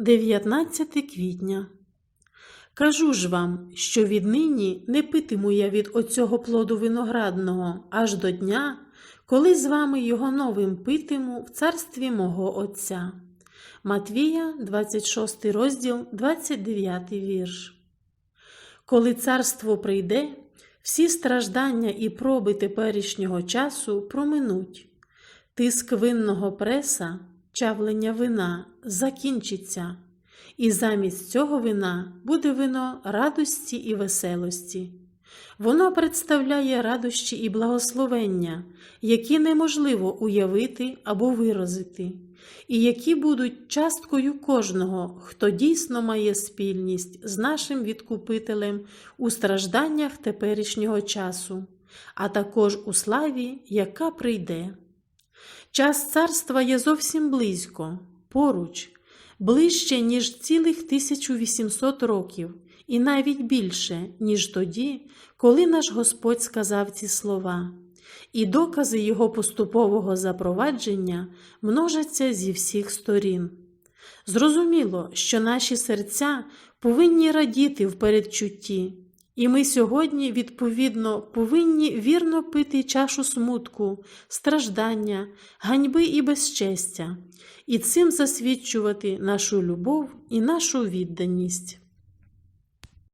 19 квітня. Кажу ж вам, що віднині не питиму я від оцього плоду виноградного аж до дня, коли з вами його новим питиму в царстві мого Отця. Матвія, 26 розділ, 29 вірш. Коли царство прийде, всі страждання і проби теперішнього часу проминуть. Тиск винного преса, чавлення вина закінчиться, і замість цього вина буде вино радості і веселості. Воно представляє радощі і благословення, які неможливо уявити або виразити, і які будуть часткою кожного, хто дійсно має спільність з нашим відкупителем у стражданнях теперішнього часу, а також у славі, яка прийде. Час царства є зовсім близько, поруч, ближче, ніж цілих 1800 років, і навіть більше, ніж тоді, коли наш Господь сказав ці слова, і докази Його поступового запровадження множаться зі всіх сторін. Зрозуміло, що наші серця повинні радіти в передчутті, і ми сьогодні, відповідно, повинні вірно пити чашу смутку, страждання, ганьби і безчестя, і цим засвідчувати нашу любов і нашу відданість.